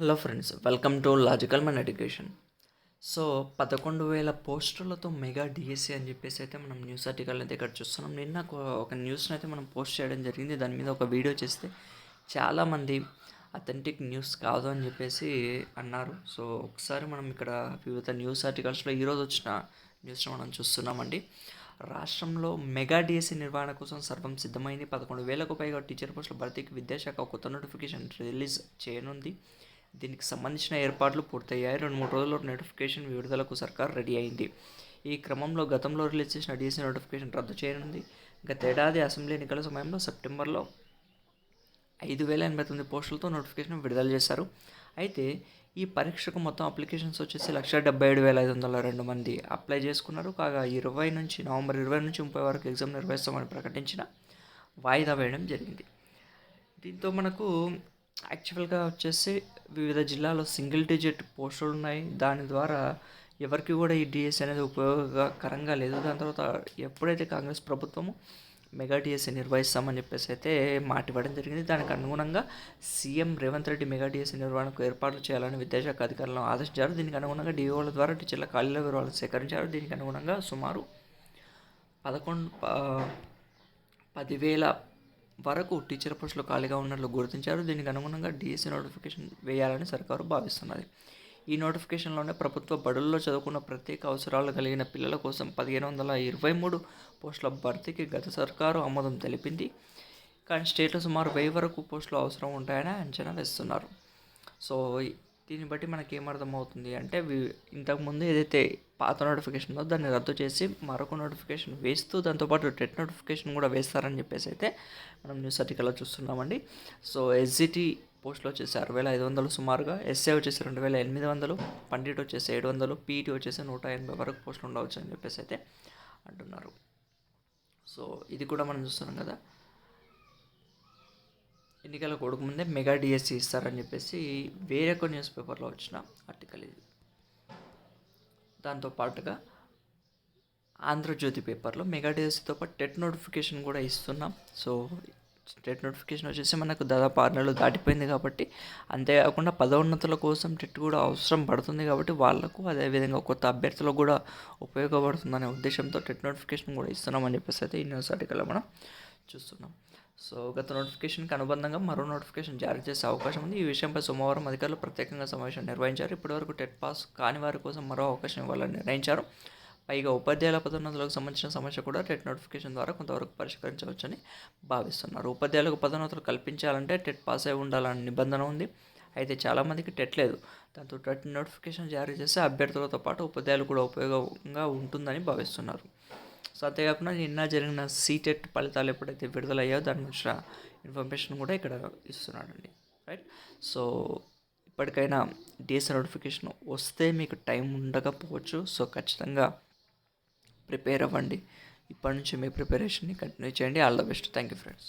Hello friends welcome to logical మన education. So పదకొండు వేల పోస్టులతో మెగా డిఎస్సి అని చెప్పేసి అయితే మనం న్యూస్ ఆర్టికల్ అయితే ఇక్కడ చూస్తున్నాం. నిన్న ఒక- ఒక న్యూస్ని అయితే మనం పోస్ట్ చేయడం జరిగింది. దాని మీద ఒక వీడియో చేస్తే చాలామంది అథెంటిక్ న్యూస్ కాదు అని చెప్పేసి అన్నారు. సో ఒకసారి మనం ఇక్కడ వివిధ న్యూస్ ఆర్టికల్స్లో ఈరోజు వచ్చిన న్యూస్ని మనం చూస్తున్నామండి. రాష్ట్రంలో మెగా డిఎస్సి నిర్వహణ కోసం సర్వం సిద్ధమైంది. పదకొండు వేలకు పైగా టీచర్ పోస్టుల భర్తీకి విద్యాశాఖ ఒక కొత్త నోటిఫికేషన్ రిలీజ్ చేయనుంది. దీనికి సంబంధించిన ఏర్పాట్లు పూర్తయ్యాయి. రెండు మూడు రోజుల్లో నోటిఫికేషన్ విడుదలకు సర్కార్ రెడీ అయింది. ఈ క్రమంలో గతంలో రిలీజ్ చేసిన డిఎస్సి నోటిఫికేషన్ రద్దు చేయనుంది. గతేడాది అసెంబ్లీ ఎన్నికల సమయంలో సెప్టెంబర్లో ఐదు వేల ఎనభై తొమ్మిది పోస్టులతో నోటిఫికేషన్ విడుదల చేశారు. అయితే ఈ పరీక్షకు మొత్తం అప్లికేషన్స్ వచ్చేసి లక్ష డెబ్బై ఏడు వేల ఐదు వందల రెండు మంది అప్లై చేసుకున్నారు. కాగా ఇరవై నుంచి నవంబర్ ఇరవై నుంచి ముప్పై వరకు ఎగ్జామ్ నిర్వహిస్తామని ప్రకటించిన వాయిదా వేయడం జరిగింది. దీంతో మనకు యాక్చువల్గా వచ్చేసి వివిధ జిల్లాలో సింగిల్ డిజిట్ పోస్టులు ఉన్నాయి. దాని ద్వారా ఎవరికి కూడా ఈ డిఎస్ అనేది ఉపయోగకరంగా లేదు. దాని తర్వాత ఎప్పుడైతే కాంగ్రెస్ ప్రభుత్వము మెగా డిఎస్సి నిర్వహిస్తామని చెప్పేసి అయితే మాట ఇవ్వడం జరిగింది. దానికి అనుగుణంగా CM Revanth Reddy mega DSC నిర్వహణకు ఏర్పాట్లు చేయాలని విద్యాశాఖ అధికారులను ఆదేశించారు. దీనికి అనుగుణంగా డిఓల ద్వారా టీచర్ల ఖాళీల వివరాలు సేకరించారు. దీనికి అనుగుణంగా సుమారు పదకొండు పదివేల వరకు టీచర్ పోస్టులు ఖాళీగా ఉన్నట్లు గుర్తించారు. దీనికి అనుగుణంగా డిఎస్సి నోటిఫికేషన్ వేయాలని సర్కారు భావిస్తున్నది. ఈ నోటిఫికేషన్లోనే ప్రభుత్వ బడుల్లో చదువుకున్న ప్రత్యేక అవసరాలు కలిగిన పిల్లల కోసం పదిహేను వందల ఇరవై మూడు పోస్టుల భర్తీకి గత సర్కారు ఆమోదం తెలిపింది. కానీ స్టేట్లో సుమారు వెయ్యి వరకు పోస్టులు అవసరం ఉంటాయని అంచనా వేస్తున్నారు. సో దీన్ని బట్టి మనకి ఏమర్థమవుతుంది అంటే వి- ఇంతకుముందు ఏదైతే పాత నోటిఫికేషన్ ఉందో దాన్ని రద్దు చేసి మరొక నోటిఫికేషన్ వేస్తూ దాంతోపాటు టెట్ నోటిఫికేషన్ కూడా వేస్తారని చెప్పేసి అయితే మనం న్యూస్ ఆర్టికల్లో చూస్తున్నామండి. సో ఎస్జిటి పోస్టులు వచ్చేసి అరవై వేల ఐదు వందలు సుమారుగా ఎస్ఏ వచ్చేసి రెండు వేల ఎనిమిది వందలు పండిట్ వచ్చేసి ఏడు వందలు పీఈటీ వచ్చేసి నూట ఎనభై వరకు పోస్టులు ఉండవచ్చు అని చెప్పేసి అయితే అంటున్నారు. సో ఇది కూడా మనం చూస్తున్నాం కదా. ఎన్నికల కొడుకు ముందే మెగా డిఎస్సి ఇస్తారని చెప్పేసి వేరొక న్యూస్ పేపర్లో వచ్చిన ఆర్టికల్ ఇది. దాంతో పాటుగా ఆంధ్రజ్యోతి పేపర్లో మెగా డిఎస్సితో పాటు టెట్ నోటిఫికేషన్ కూడా ఇస్తున్నాం. సో టెట్ నోటిఫికేషన్ వచ్చేసి మనకు దాదాపు ఆరు నెలలు దాటిపోయింది కాబట్టి అంతేకాకుండా పదోన్నతుల కోసం టెట్ కూడా అవసరం పడుతుంది కాబట్టి వాళ్ళకు అదేవిధంగా కొత్త అభ్యర్థులకు కూడా ఉపయోగపడుతుందనే ఉద్దేశంతో టెట్ నోటిఫికేషన్ కూడా ఇస్తున్నామని చెప్పేసి అయితే ఈ న్యూస్ ఆర్టికల్లో మనం చూస్తున్నాం. సో గత నోటిఫికేషన్కి అనుబంధంగా మరో నోటిఫికేషన్ జారీ చేసే అవకాశం ఉంది. ఈ విషయంపై సోమవారం అధికారులు ప్రత్యేకంగా సమావేశం నిర్వహించారు. ఇప్పటివరకు టెట్ పాస్ కాని వారి కోసం మరో అవకాశం ఇవ్వాలని నిర్ణయించారు. పైగా ఉపాధ్యాయుల పదోన్నతులకు సంబంధించిన సమస్య కూడా టెట్ నోటిఫికేషన్ ద్వారా కొంతవరకు పరిష్కరించవచ్చని భావిస్తున్నారు. ఉపాధ్యాయులకు పదోన్నతులు కల్పించాలంటే టెట్ పాస్ అయి ఉండాలని నిబంధన ఉంది. అయితే చాలామందికి టెట్ లేదు. దాంతో టెట్ నోటిఫికేషన్ జారీ చేస్తే అభ్యర్థులతో పాటు ఉపాధ్యాయులు కూడా ఉపయోగంగా ఉంటుందని భావిస్తున్నారు. సో అంతేకాకుండా నిన్న జరిగిన సీటెట్ ఫలితాలు ఎప్పుడైతే విడుదలయ్యాయో దాని గురించిన ఇన్ఫర్మేషన్ కూడా ఇక్కడ ఇస్తున్నాడండి. రైట్ సో ఇప్పటికైనా డిఎస్ నోటిఫికేషన్ వస్తే మీకు టైం ఉండకపోవచ్చు. సో ఖచ్చితంగా ప్రిపేర్ అవ్వండి. ఇప్పటి నుంచి మీ ప్రిపరేషన్ని కంటిన్యూ చేయండి. All the best thank you friends